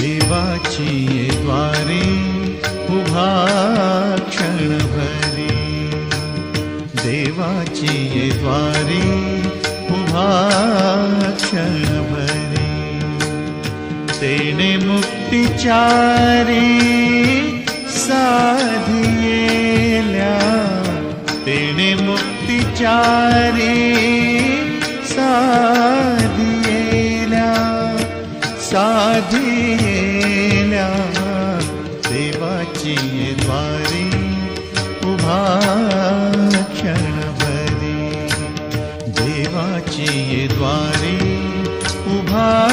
देवाची द्वारे क्षण भरी। देवाची द्वारे उभाक्षण भरी। तेने मुक्तिचारी साधियेल्या तेने मुक्तिचारी साधियेल्या साधी तुझी द्वारी उभा क्षणभरी देवाची द्वारी उभा